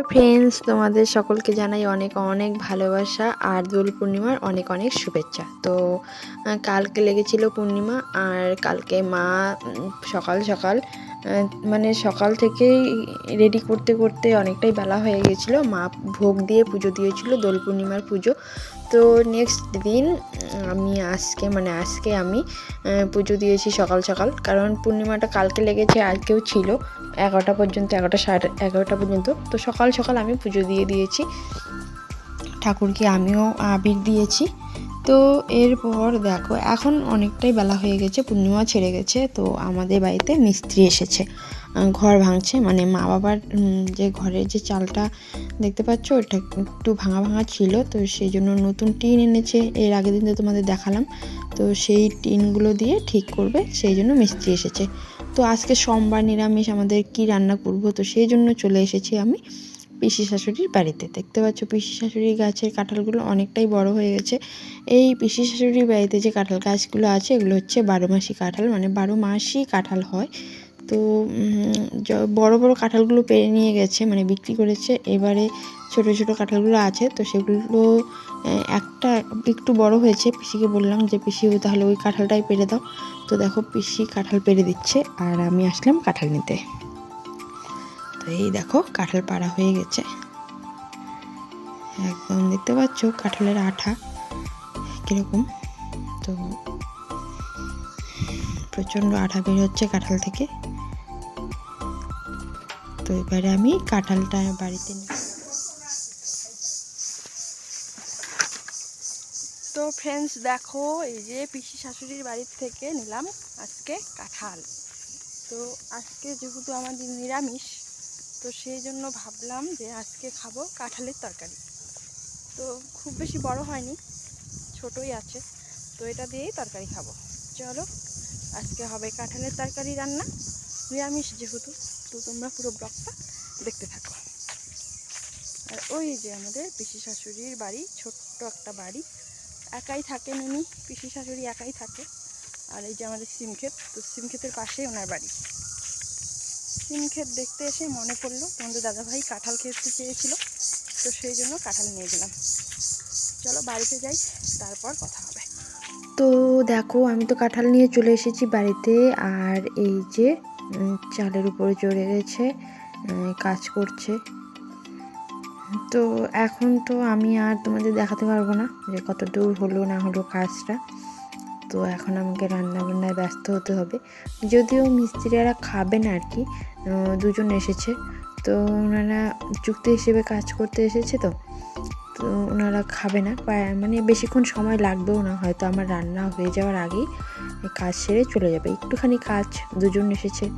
Hello friends তোমাদের সকলকে জানাই অনেক অনেক ভালোবাসা আর দোল পূর্ণিমার অনেক অনেক শুভেচ্ছা। তো কালকে লেগেছিল পূর্ণিমা আর কালকে মা সকাল সকাল মানে সকাল থেকেই রেডি করতে করতে অনেকটাই বেলা হয়ে গেছিল। মা ভোগ দিয়ে পুজো দিয়েছিল, দোল পূর্ণিমার পুজো। তো নেক্সট দিন আমি আজকে মানে আজকে আমি পুজো দিয়েছি সকাল সকাল। কারণ পূর্ণিমাটা কালকে লেগেছে আজকেও ছিল। এগারোটা পর্যন্ত, এগারোটা সাড়ে এগারোটা পর্যন্ত। তো সকাল সকাল আমি পুজো দিয়ে দিয়েছি। ঠাকুরকে আমিও আবির দিয়েছি। তো এরপর দেখো, এখন অনেকটাই বেলা হয়ে গেছে, পূর্ণিমা ছেড়ে গেছে। তো আমাদের বাড়িতে মিস্ত্রি এসেছে। ঘর ভাঙছে। মানে মা বাবার যে ঘরের যে চালটা দেখতে পাচ্ছ, ওটা একটু ভাঙা ভাঙা ছিল। তো সেই জন্য নতুন টিন এনেছে। এর আগের দিন তো তোমাদের দেখালাম। তো সেই টিনগুলো দিয়ে ঠিক করবে। সেই জন্য মিস্ত্রি এসেছে। তো আজকে সোমবার নিরামিষ আমাদের কি রান্না করব? তো সেই জন্য চলে এসেছি আমি পিসি শাশুড়ির বাড়িতে। দেখতে পাচ্ছ পিসি শাশুড়ির গাছের কাঁঠালগুলো অনেকটাই বড় হয়ে গেছে। এই পিসি শাশুড়ির বাড়িতে যে কাঁঠাল গাছগুলো আছে, এগুলো হচ্ছে বারো মাসি কাঁঠাল। মানে বারো মাসই কাঁঠাল হয়। তো বড় বড় কাঁঠালগুলো পেরে নিয়ে গেছে মানে বিক্রি করেছে। এবারে ছোট ছোট কাঁঠালগুলো আছে, তো সেগুলো একটা একটু বড় হয়েছে। পিসিকে বললাম যে, পিসি তাহলে ওই কাঁঠালটাই পেরে দাও। তো দেখো, পিসি কাঁঠাল পেরে দিচ্ছে, আর আমি আসলাম কাঁঠাল নিতে। তো এই দেখো, কাঁঠাল পাড়া হয়ে গেছে। একদম দেখতে পাচ্ছ, কাঁঠালের আঠা কীরকম। তো প্রচণ্ড আঠা বের হচ্ছে কাঁঠাল থেকে। তো এবারে আমি কাঁঠালটা বাড়িতে নিই তো ফ্রেন্ডস দেখো, এই যে পিসি শাশুড়ির বাড়ির থেকে নিলাম আজকে কাঁঠাল। তো আজকে যেহেতু আমাদের নিরামিষ, তো সেই জন্য ভাবলাম যে আজকে খাব কাঁঠালের তরকারি। তো খুব বেশি বড় হয়নি, ছোটই আছে। তো এটা দিয়েই তরকারি খাব। চলো, আজকে হবে কাঁঠালের তরকারি রান্না। নিরামিষ যেহেতু, তো তোমরা পুরো ব্লগটা দেখতে থাকো। আর ওই যে আমাদের পিসি শাশুড়ির বাড়ি, ছোট্ট একটা বাড়ি, একাই থাকেন উনি পিসি শাশুড়ি একাই থাকে। আর এই যে আমাদের সিম ক্ষেত, তো সিম ক্ষেতের পাশেই ওনার বাড়ি। সিম ক্ষেত দেখতে এসে মনে পড়ল, তোমাদের দাদাভাই কাঁঠাল খেতে চেয়েছিল, তো সেই জন্য কাঁঠাল নিয়ে গেলাম। চলো বাড়িতে যাই, তারপর কথা হবে। তো দেখো, আমি তো কাঁঠাল নিয়ে চলে এসেছি বাড়িতে, আর এই যে চালের উপরে চড়ে গেছে কাজ করছে। তো এখন তো আমি আর তোমাদের দেখাতে পারব না যে কত দূর হলো না হলো কাজটা। তো এখন আমাকে রান্না বান্নায় ব্যস্ত হতে হবে। যদিও মিস্ত্রিরা খাবেন আর কি দুজন এসেছে। তো ওনারা চুক্তি হিসেবে কাজ করতে এসেছে তো। তো ওনারা খাবে না মানে বেশিক্ষণ সময় লাগবেও না, হয়তো আমার রান্না হয়ে যাওয়ার আগেই। কাজ সেরে চলে যাবে। একটুখানি কাজ, দুজন এসেছে।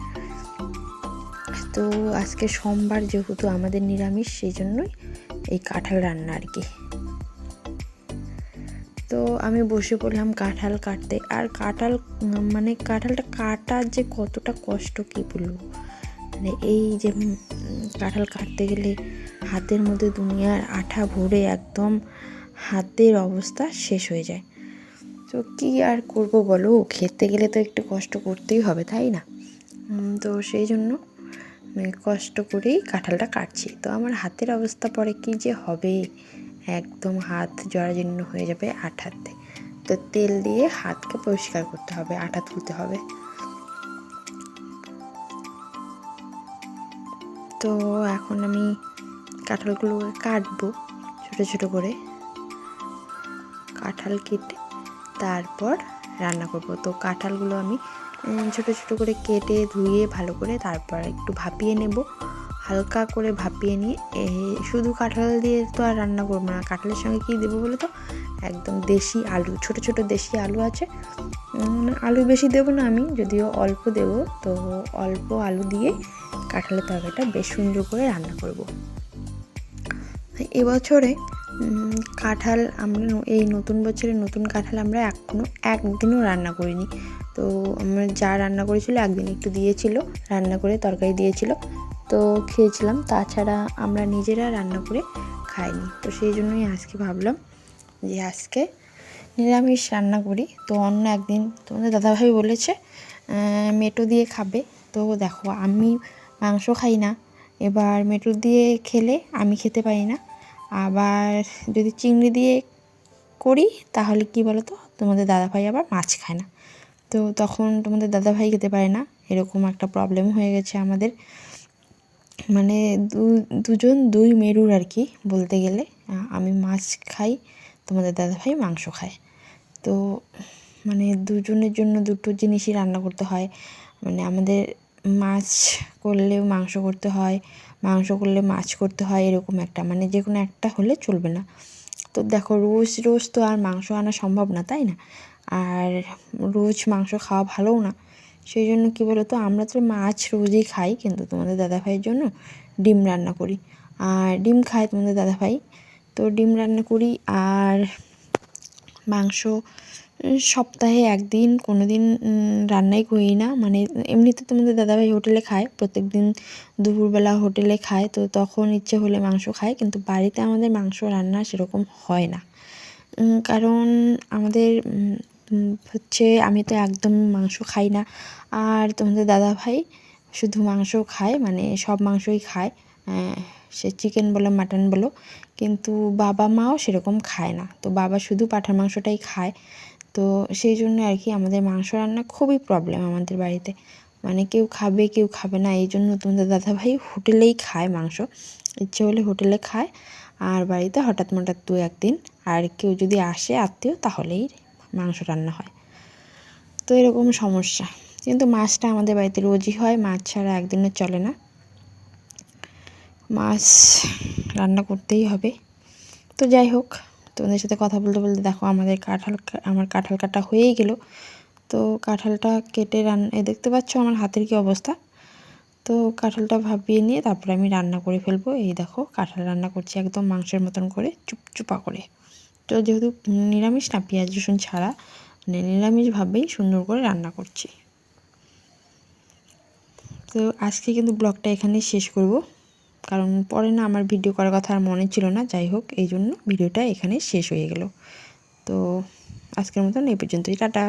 তো আজকে সোমবার যেহেতু আমাদের নিরামিষ, সেই জন্যই এই কাঁঠাল রান্না আর কি। তো আমি বসে পড়লাম কাঁঠাল কাটতে। আর কাঁঠাল মানে কাঁঠালটা কাটার যে কতটা কষ্ট, কি বলব? মানে এই যে কাঁঠাল কাটতে গেলে হাতের মধ্যে দুনিয়ার আঠা ভরে একদম হাতের অবস্থা শেষ হয়ে যায়। তো কি আর করব বলো? খেতে গেলে তো একটু কষ্ট করতেই হবে, তাই না? তো সেই জন্য কষ্ট করেই কাঁঠালটা কাটছি। তো আমার হাতের অবস্থা পরে কি যে হবে? একদম হাত জরাজীর্ণ হয়ে যাবে আঠাতে। তো তেল দিয়ে হাতকে পরিষ্কার করতে হবে, আঠা তুলতে হবে। তো এখন আমি কাঁঠালগুলো কাটবো, ছোট ছোট করে। কাঁঠাল কেটে তারপর রান্না করব। তো কাঁঠালগুলো আমি ছোট ছোট করে কেটে ধুয়ে ভালো করে তারপর একটু ভাপিয়ে নেব। হালকা করে ভাপিয়ে নিয়ে শুধু কাঁঠাল দিয়ে তো আর রান্না করব না। কাঁঠালের সঙ্গে কী দেবো বলে তো? একদম দেশি আলু, ছোট ছোট দেশি আলু আছে। আলু বেশি দেবো না আমি, যদিও অল্প দেবো। তো অল্প আলু দিয়ে কাঁঠালের তরকারিটা বেশ সুন্দর করে রান্না করব। এবছরে কাঁঠাল আমরা এই নতুন বছরের নতুন কাঁঠাল আমরা এখনও একদিনও রান্না করিনি। তো আমরা যা রান্না করেছিল একদিন একটু দিয়েছিল, রান্না করে তরকারি দিয়েছিল, তো খেয়েছিলাম। তাছাড়া আমরা নিজেরা রান্না করে খাইনি। তো সেই জন্যই আজকে ভাবলাম যে আজকে নিরামিষ রান্না করি। তো অন্য একদিন তোমাদের দাদাভাই বলেছে মেটো দিয়ে খাবে। তো দেখো আমি মাংস খাই না, এবার মেটো দিয়ে খেলে আমি খেতে পারি না। আবার যদি চিংড়ি দিয়ে করি, তাহলে কি বলো তো তোমাদের দাদাভাই আবার মাছ খায় না। তো তখন তোমাদের দাদাভাই খেতে পারে না। এরকম একটা প্রবলেম হয়ে গেছে আমাদের। মানে দু, দুজন দুই মেরুর আর কি, বলতে গেলে। আমি মাছ খাই, তোমাদের দাদাভাই মাংস খায়। তো মানে দুজনের জন্য দুটো জিনিসই রান্না করতে হয়। মানে আমাদের মাছ করলেও মাংস করতে হয়। মাংস করলে মাছ করতে হয়, এরকম একটা। মানে যে কোনো একটা হলে চলবে না। তো দেখো, রোজ রোজ তো আর মাংস আনা সম্ভব না, তাই না? আর রোজ মাংস খাওয়া ভালোও না। সেই জন্য কী বলো তো আমরা তো মাছ রোজই খাই, কিন্তু তোমাদের দাদাভাইয়ের জন্য ডিম রান্না করি। আর ডিম খায় তোমাদের দাদাভাই। তো ডিম রান্না করি, আর মাংস সপ্তাহে একদিন কোনো দিন রান্নাই করি না। মানে এমনিতে তোমাদের দাদাভাই হোটেলে খায় প্রত্যেক দিন দুপুরবেলা হোটেলে খায়, তো তখন ইচ্ছে হলে মাংস খায়, কিন্তু বাড়িতে আমাদের মাংস রান্না সেরকম হয় না। কারণ আমাদের হচ্ছে আমি তো একদম মাংস খাই না। আর তোমাদের দাদাভাই শুধু মাংস খায় মানে সব মাংসই খায় সে চিকেন বলো মাটন বলো, কিন্তু বাবা মাও সেরকম খায় না। তো বাবা শুধু পাঠার মাংসটাই খায়। তো সেই জন্য আর কি আমাদের মাংস রান্না খুবই প্রবলেম আমাদের বাড়িতে। মানে কেউ খাবে কেউ খাবে না, এই জন্য তোমাদের দাদাভাই হোটেলেই খায় মাংস। ইচ্ছে হলে হোটেলে খায়, আর বাড়িতে হঠাৎ মঠাৎ দু একদিন, আর কেউ যদি আসে আত্মীয়, তাহলেই মাংস রান্না হয়। তো এরকম সমস্যা। কিন্তু মাছটা আমাদের বাড়িতে রোজই হয়, মাছ ছাড়া একদিনও চলে না। মাছ রান্না করতেই হবে। তো যাই হোক তোমাদের সাথে কথা বলতে বলতে দেখো আমাদের কাঁঠাল আমার কাঁঠাল কাটা হয়েই গেল। তো কাঁঠালটা কেটে রান্না দেখতে পাচ্ছ আমার হাতের কি অবস্থা? তো কাঁঠালটা ভাবিয়ে নিয়ে তারপরে আমি রান্না করে ফেলব। এই দেখো কাঁঠাল রান্না করছি একদম মাংসের মতন করে, চুপচুপা করে। তো যেহেতু নিরামিষ না, পেঁয়াজ, রসুন ছাড়া মানে নিরামিষভাবেই সুন্দর করে রান্না করছি। তো আজকে কিন্তু ব্লগটা এখানেই শেষ করব। কারণ পরে না আমার ভিডিও করার কথা আর মনে ছিল না, যাই হোক, এই জন্য ভিডিওটা এখানে শেষ হয়ে গেল। তো আজকের মতন এই পর্যন্তই, টাটা।